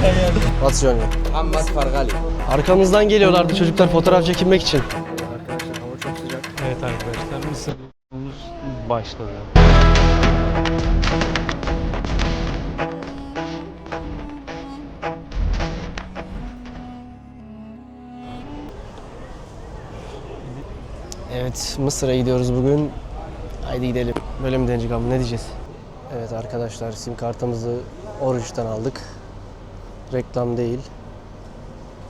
What's your name? Hamad Fargali. Arkamızdan geliyorlardı çocuklar fotoğraf çekinmek için. Arkadaşlar hava çok sıcak. Evet arkadaşlar Mısır başladı. Evet Mısır'a gidiyoruz bugün. Haydi gidelim. Böyle mi denecek abi ne diyeceğiz? Evet arkadaşlar sim kartımızı oruçtan aldık. Reklam değil.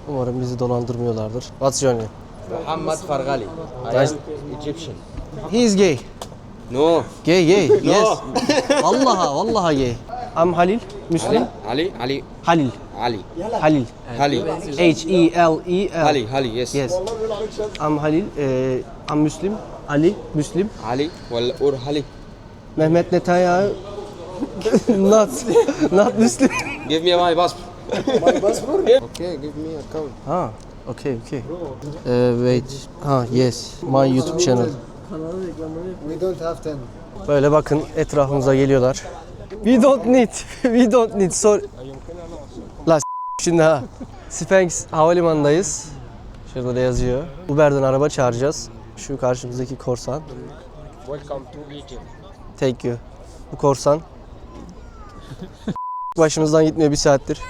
Umarım bizi dolandırmıyorlardır. What's your name? Muhammad Fargali. I am Egyptian. He is gay. No. Gay, gay. Yes. vallaha, vallaha gay. I'm Halil, Müslim. Ali, Ali, Halil. Ali, Halil. Halil. H-E-L-E-L. Ali, Ali, yes. Yes. I'm Halil, eh, I'm Müslim. Ali, Müslim. Ali, well, or Ali. Mehmet Netanyahu, not, not Müslim. Give me my passport my passport okay give me account Ha. Okay, okay. Ee, wait. Ha, yes. My YouTube channel. We don't have 10. Böyle bakın etrafımıza geliyorlar. We don't need. We don't need. Sorry. La şimdi ha. Sphinx havalimanındayız. Şurada da yazıyor. Uber'den araba çağıracağız. Şu karşımızdaki korsan. welcome to Egypt Thank you. Bu korsan. Başımızdan gitmiyor bir saattir.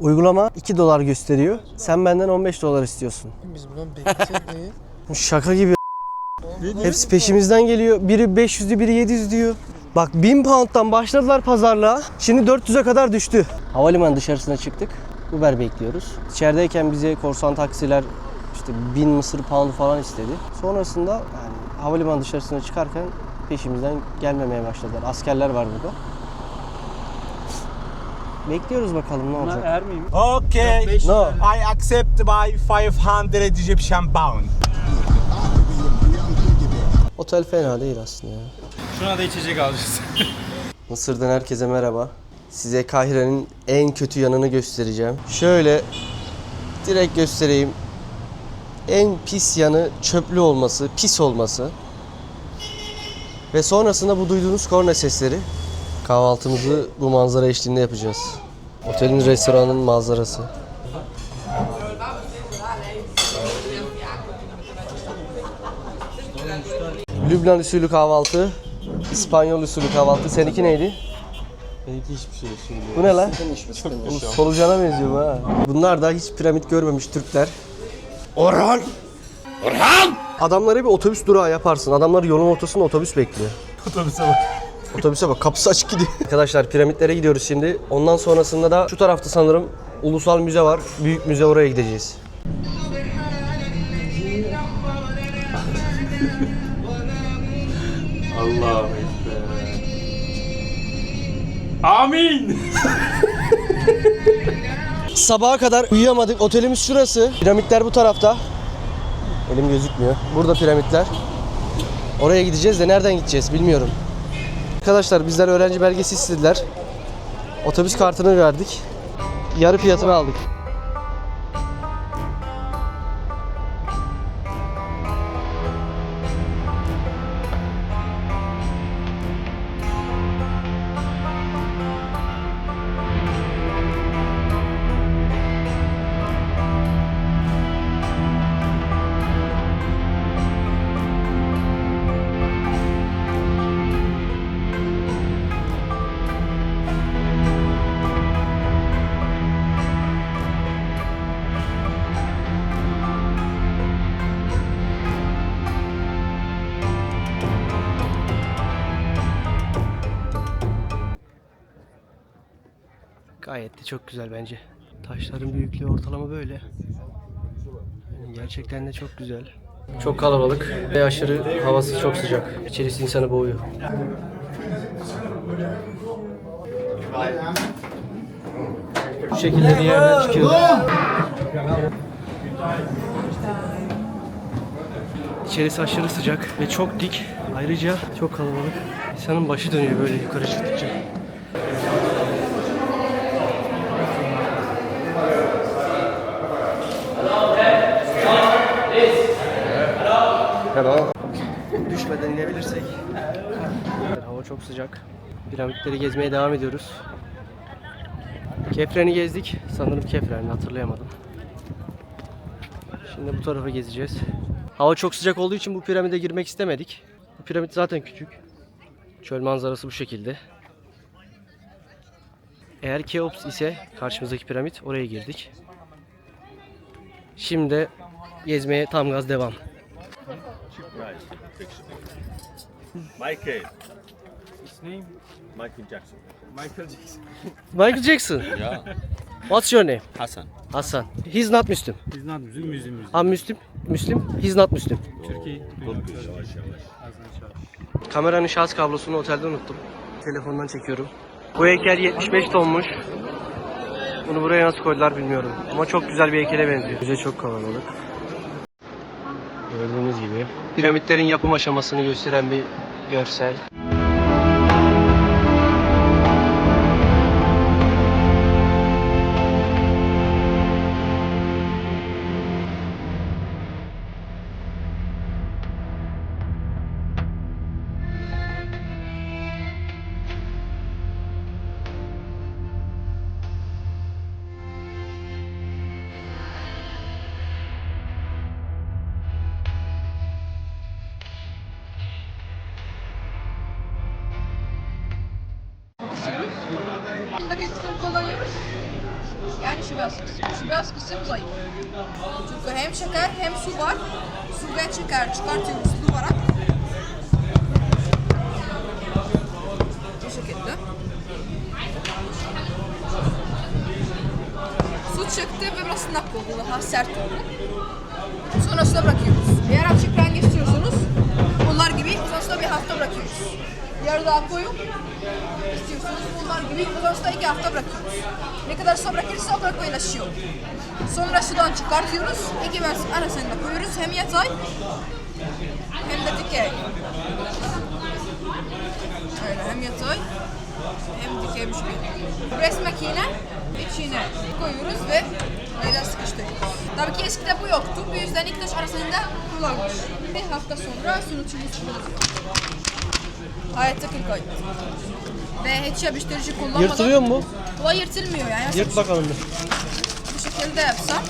Uygulama 2 dolar gösteriyor. Sen benden 15 dolar istiyorsun. Biz buradan beklesek neyi? Şaka gibi. Hepsi peşimizden geliyor. Biri 500'lü biri 700 diyor. Bak 1000 pound'dan başladılar pazarlığa. Şimdi 400'e kadar düştü. Havalimanı dışarısına çıktık. Uber bekliyoruz. İçerideyken bize korsan taksiler işte 1000 mısır pound falan istedi. Sonrasında yani havalimanı dışarısına çıkarken peşimizden gelmemeye başladılar. Askerler var burada. Bekliyoruz bakalım ne olacak. Er miyim? Okay, No. I accept by 500 Egyptian pound. Otel fena değil aslında ya. Şuna da içecek alacağız. Mısır'dan herkese merhaba. Size Kahire'nin en kötü yanını göstereceğim. Şöyle direkt göstereyim. En pis yanı çöplü olması, pis olması. Ve sonrasında bu duyduğunuz korna sesleri. Kahvaltımızı bu manzara eşliğinde yapacağız. Otelin restoranın manzarası. Lübnan usulü kahvaltı, İspanyol usulü kahvaltı. Seninki neydi? Benimki hiçbir şey söylüyor. Bu ne lan? Oğlum solucana benziyor bu ha. Bunlar da hiç piramit görmemiş Türkler. Orhan! Orhan! Adamlara bir otobüs durağı yaparsın. Adamlar yolun ortasında otobüs bekliyor. Otobüse bak. Otobüse bak kapısı açık gidiyor. Arkadaşlar piramitlere gidiyoruz şimdi. Ondan sonrasında da şu tarafta sanırım ulusal müze var. Büyük müze oraya gideceğiz. Allah'ım. Amin. Sabaha kadar uyuyamadık. Otelimiz şurası. Piramitler bu tarafta. Elim gözükmüyor. Burada piramitler. Oraya gideceğiz de nereden gideceğiz bilmiyorum. Arkadaşlar bizler öğrenci belgesi istediler. Otobüs kartını verdik. Yarı fiyatını aldık. Çok güzel bence. Taşların büyüklüğü ortalama böyle. Yani gerçekten de çok güzel. Çok kalabalık ve aşırı havası çok sıcak. İçerisi insanı boğuyor. Bu şekilde bir yerden çıkıyoruz. İçerisi aşırı sıcak ve çok dik. Ayrıca çok kalabalık. İnsanın başı dönüyor böyle yukarı çıktıkça. Düşmeden inebilirsek. Hava çok sıcak. Piramitleri gezmeye devam ediyoruz. Kefren'i gezdik. Sanırım Kefren'i hatırlayamadım. Şimdi bu tarafı gezeceğiz. Hava çok sıcak olduğu için bu piramide girmek istemedik. Bu piramit zaten küçük. Çöl manzarası bu şekilde. Eğer Keops ise karşımızdaki piramit oraya girdik. Şimdi gezmeye tam gaz devam. Michael. His name? Michael Jackson. Michael Jackson. Michael Jackson. Yeah. What's your name? Hasan. Hasan. He's not Muslim. He's not Muslim, Muslim, Muslim. I'm Muslim. Muslim. He's not Muslim. Türkiye. Kameranın şarj kablosunu otelde unuttum. Telefondan çekiyorum. Bu heykel 75 tonmuş. Bunu buraya nasıl koydular bilmiyorum. Ama çok güzel bir heykele benziyor. Bize çok kalabalık. Gördüğünüz gibi. Piramitlerin yapım aşamasını gösteren bir görsel. Kısım kullanıyoruz. Yani şu beyaz kısım. Şu beyaz kısım zayıf. Çünkü hem şeker hem su var. Su ve şeker çıkartıyoruz duvara. Bu şekilde. Su çıktı ve biraz sınak oldu. Daha sert oldu. Sonrasında bırakıyoruz. Eğer açık renk istiyorsanız bunlar gibi sonrasında bir hafta bırakıyoruz. Yarı daha koyu istiyorsanız bunlar gibi sonrasında iki hafta bırakıyoruz. Ne kadar su bırakırsa o kadar koyulaşıyor. Sonra sudan çıkartıyoruz. İki vers arasında koyuyoruz. Hem yatay hem de dikey. Öyle hem yatay hem dikey bir şey. Makine içine koyuyoruz ve böyle sıkıştırıyoruz. Tabii ki eskide bu yoktu. Bu yüzden ilk taş arasında kullanmış. Bir hafta sonra sonuçumuz kullanılıyor. Hayatta kırk ay. Ve hiç yapıştırıcı kullanmadan... Yırtılıyor mu? Bu yırtılmıyor yani. Yırt bakalım bir. bu şekilde yapsam.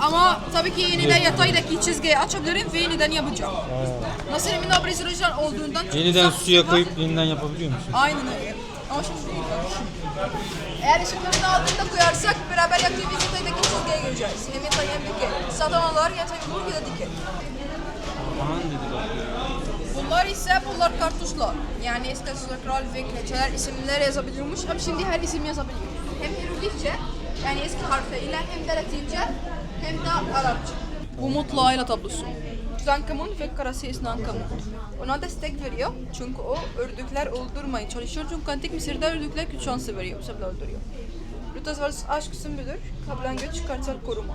Ama tabii ki yeniden yataydaki çizgiyi açabilirim ve yeniden yapacağım. Nasıl emin orijinal olduğundan Yeniden suya koyup yeniden yapabiliyor musun? Aynen öyle. Ama şimdi değil. Eğer ışıkların altında koyarsak beraber yaktığımız yataydaki çizgiye gireceğiz. Hem yatay hem dikey. Satamalar yatay olur ya da dikey. Aman dedi bak. Bunlar ise bunlar kartuşlar. Yani eskiden kral ve kraliçeler isimler yazabiliyormuş ama şimdi her isim yazabiliyor. Hem hieroglifçe yani eski harfleriyle hem de Latince hem de Arapça. Bu mutlu aile tablosu. Tutankhamun ve karası Esnankamun. Ona destek veriyor çünkü o ördükler öldürmeye çalışıyor çünkü antik Mısır'da ördükler güç şansı veriyor, bu sebeple öldürüyor. Lutas var aşk sembülür, kablan göç çıkartsal koruma.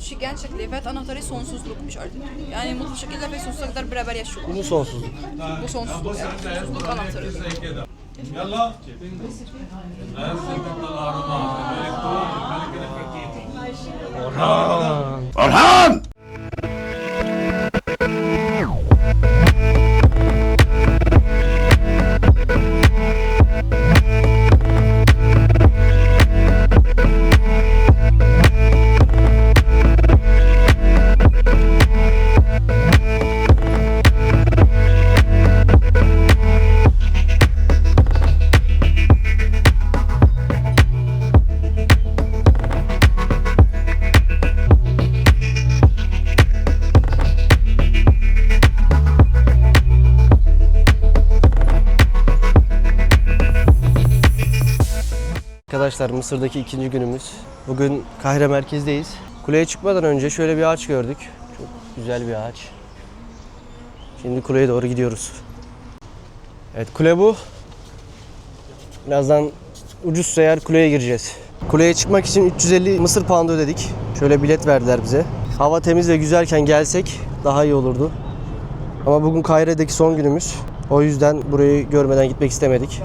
Üçgen şekli ve anahtarı sonsuzlukmuş artık. Yani mutlu şekilde ve sonsuza kadar beraber yaşıyorlar. Bu sonsuzluk. Bu sonsuzluk. Evet, sonsuzluk anahtarı. Arkadaşlar Mısır'daki ikinci günümüz. Bugün Kahire merkezdeyiz. Kuleye çıkmadan önce şöyle bir ağaç gördük. Çok güzel bir ağaç. Şimdi kuleye doğru gidiyoruz. Evet kule bu. Birazdan ucuzsa eğer kuleye gireceğiz. Kuleye çıkmak için 350 Mısır poundu ödedik. Şöyle bilet verdiler bize. Hava temiz ve güzelken gelsek daha iyi olurdu. Ama bugün Kahire'deki son günümüz. O yüzden burayı görmeden gitmek istemedik.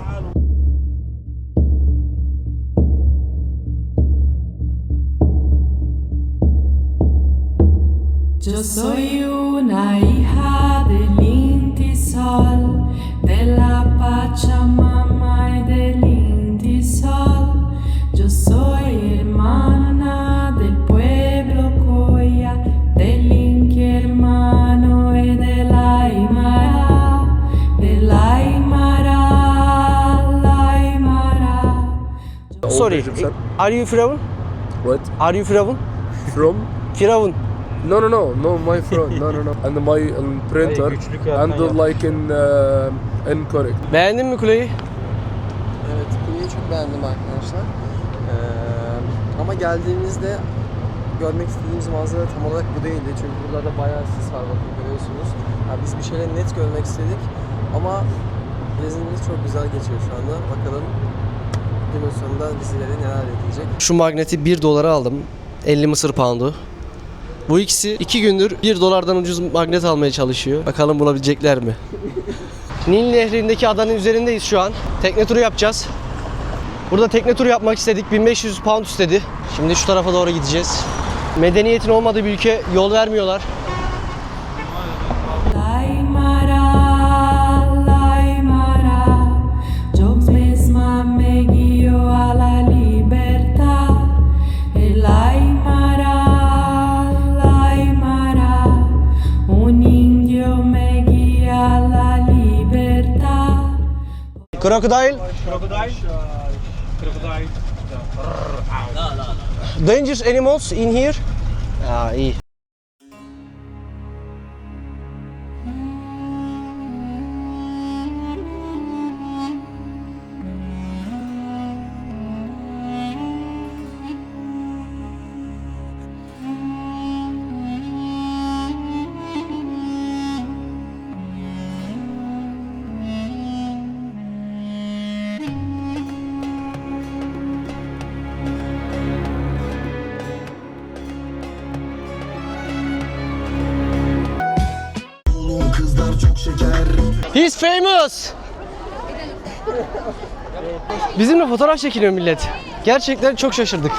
Yo soy una hija del Inti de la Pachamama y del Inti Yo soy hermana del pueblo Coya, del Inti Hermano y de la Aymara, de la Aymara, la Aymara. Sorry, are you Firavun? What? Are you Firavun? From? Firavun. No, no, no, no, my friend, no, no, no. And my um, printer, güçlü kağıttan and uh, yap. like in uh, incorrect. Beğendin mi kuleyi? Evet, kuleyi çok beğendim arkadaşlar. Ee, ama geldiğimizde görmek istediğimiz manzara tam olarak bu değildi. Çünkü burada da bayağı sis var bakın görüyorsunuz. Ya biz bir şeyleri net görmek istedik ama gezimiz çok güzel geçiyor şu anda. Bakalım günün sonunda bizlere neler edilecek. Şu magneti 1 dolara aldım. 50 mısır poundu. Bu ikisi 2 gündür 1 dolardan ucuz magnet almaya çalışıyor. Bakalım bulabilecekler mi? Nil Nehri'ndeki adanın üzerindeyiz şu an. Tekne turu yapacağız. Burada tekne turu yapmak istedik. 1500 pound istedi. Şimdi şu tarafa doğru gideceğiz. Medeniyetin olmadığı bir ülke yol vermiyorlar. Crocodile. Crocodile. Crocodile. Dangerous animals in here. Aa He's famous. Bizimle fotoğraf çekiniyor millet. Gerçekten çok şaşırdık.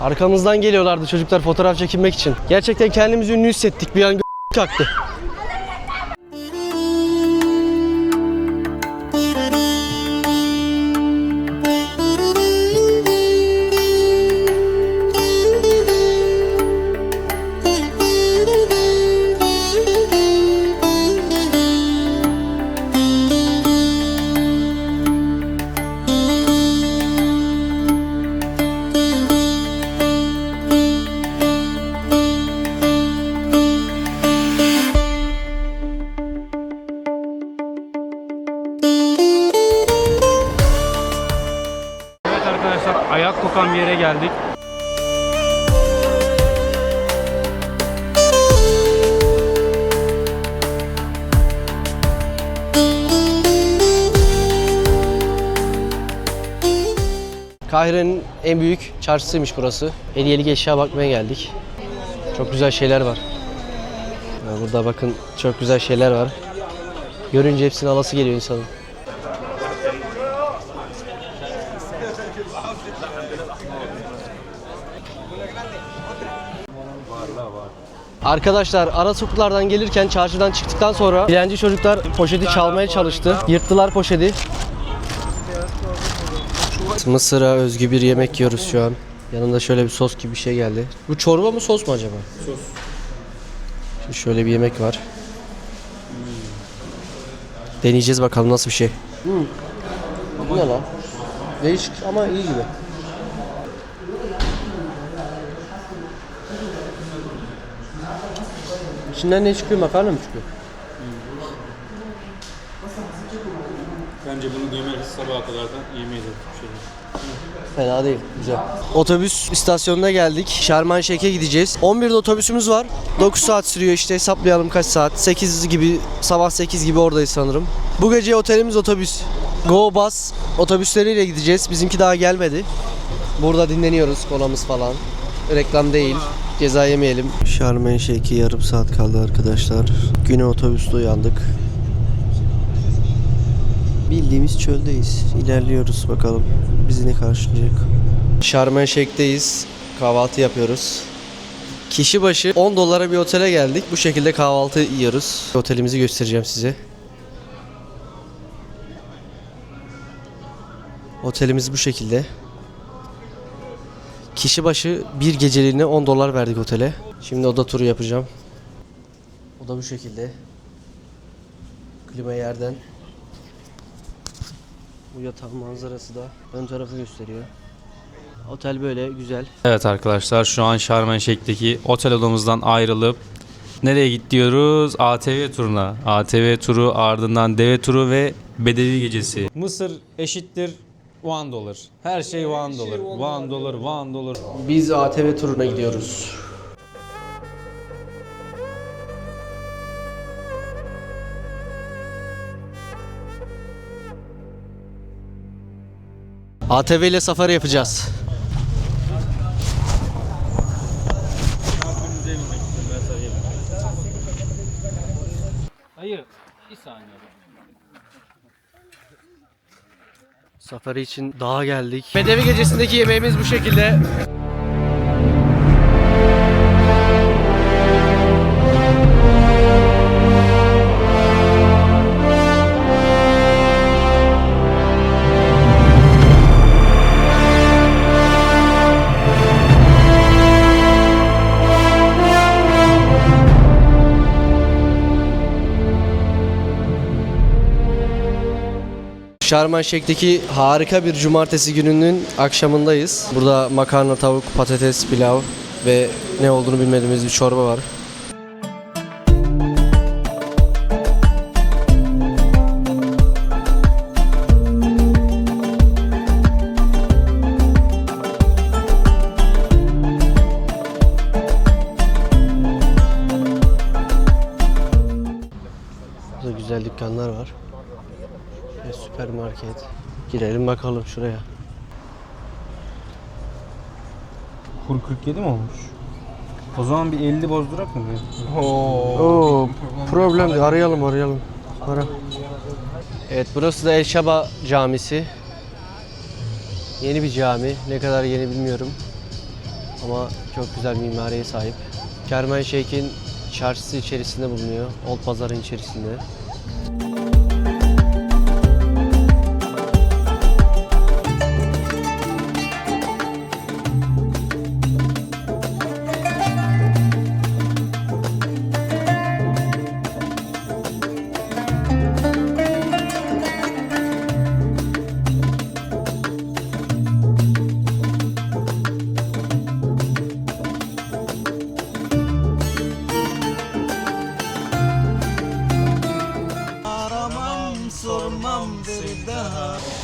Arkamızdan geliyorlardı çocuklar fotoğraf çekinmek için. Gerçekten kendimizi ünlü hissettik. Bir an gö- Kahire'nin en büyük çarşısıymış burası. Hediyelik eşya bakmaya geldik. Çok güzel şeyler var. Burada bakın çok güzel şeyler var. Görünce hepsini alası geliyor insanın. Arkadaşlar ara sokaklardan gelirken çarşıdan çıktıktan sonra dilenci çocuklar poşeti çalmaya çalıştı. Yırttılar poşeti. Mısır'a özgü bir yemek yiyoruz şu an. Yanında şöyle bir sos gibi bir şey geldi. Bu çorba mı sos mu acaba? Sos. Şimdi şöyle bir yemek var. Deneyeceğiz bakalım nasıl bir şey. Bu ne lan? Değişik ama iyi gibi. İçinden ne çıkıyor? Makarna mı çıkıyor? Bence bunu gömeriz sabaha kadar da yemeyiz artık bir şeyler. Fena değil, güzel. Otobüs istasyonuna geldik. Şarman Şeyh'e gideceğiz. 11'de otobüsümüz var. 9 saat sürüyor işte hesaplayalım kaç saat. 8 gibi, sabah 8 gibi oradayız sanırım. Bu gece otelimiz otobüs. Go Bus otobüsleriyle gideceğiz. Bizimki daha gelmedi. Burada dinleniyoruz kolamız falan. Reklam değil. Ceza yemeyelim. Şarmen Şeyh'e yarım saat kaldı arkadaşlar. Güne otobüste uyandık. Bildiğimiz çöldeyiz. İlerliyoruz bakalım. Bizi ne karşılayacak. Şarmen Şeyh'teyiz. Kahvaltı yapıyoruz. Kişi başı 10 dolara bir otele geldik. Bu şekilde kahvaltı yiyoruz. Otelimizi göstereceğim size. Otelimiz bu şekilde. Kişi başı bir geceliğine 10 dolar verdik otele. Şimdi oda turu yapacağım. Oda bu şekilde. Klima yerden. Bu yatağın manzarası da ön tarafı gösteriyor. Otel böyle güzel. Evet arkadaşlar şu an Sharm el Sheik'teki otel odamızdan ayrılıp nereye gidiyoruz? ATV turuna. ATV turu ardından deve turu ve bedevi gecesi. Mısır eşittir 1 dolar. Her şey 1 dolar. 1 dolar, 1 dolar. Biz ATV turuna gidiyoruz. ATV ile safari yapacağız. Hayır, bir saniye. Safari için dağa geldik. Bedevi gecesindeki yemeğimiz bu şekilde. Şarm El Şeyh'teki harika bir cumartesi gününün akşamındayız. Burada makarna, tavuk, patates, pilav ve ne olduğunu bilmediğimiz bir çorba var. Burada güzel dükkanlar var. Süpermarket. Girelim bakalım şuraya. Kur 47 mi olmuş? O zaman bir 50 bozdurak mı? Oo, problem değil. Arayalım arayalım. Ara. Evet burası da El Şaba Camisi. Yeni bir cami. Ne kadar yeni bilmiyorum. Ama çok güzel mimariye sahip. Kermen Şeyh'in çarşısı içerisinde bulunuyor. Old Pazar'ın içerisinde.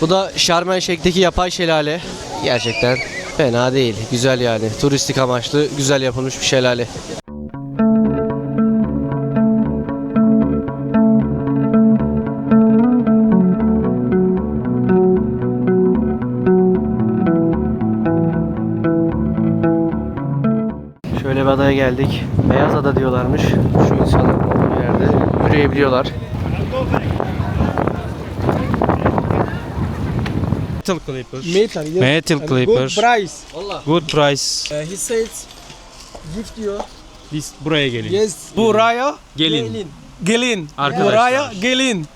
Bu da Şarm El Şeyh'teki yapay şelale. Gerçekten fena değil. Güzel yani. Turistik amaçlı güzel yapılmış bir şelale. Şöyle bir adaya geldik. Beyaz ada diyorlarmış. Şu insanlar olduğu yerde yürüyebiliyorlar. Metal Clippers. Metal, yes. Metal And Clippers. Good price. Good price. Uh, he said gift you. Biz buraya gelin. Yes. Buraya Gelin. gelin. Arkadaşlar. Buraya gelin.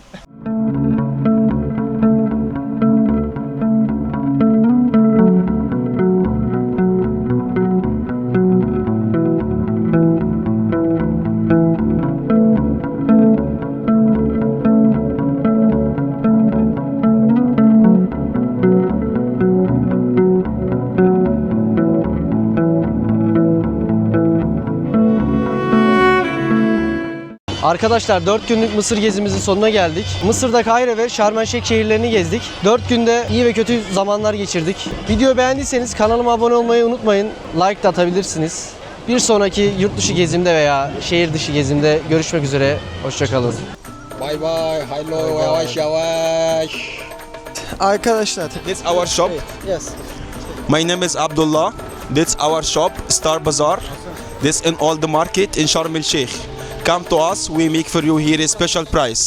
Arkadaşlar 4 günlük Mısır gezimizin sonuna geldik. Mısır'da Kahire ve Şarm El Şeyh şehirlerini gezdik. 4 günde iyi ve kötü zamanlar geçirdik. Videoyu beğendiyseniz kanalıma abone olmayı unutmayın. Like de atabilirsiniz. Bir sonraki yurt dışı gezimde veya şehir dışı gezimde görüşmek üzere. Hoşçakalın. Bye bye. Hello. Yavaş yavaş. Arkadaşlar. This our shop. Yes. My name is Abdullah. That's our shop, Star Bazaar. This in all the market in Sharm el Sheikh. Come to us, we make for you here a special price.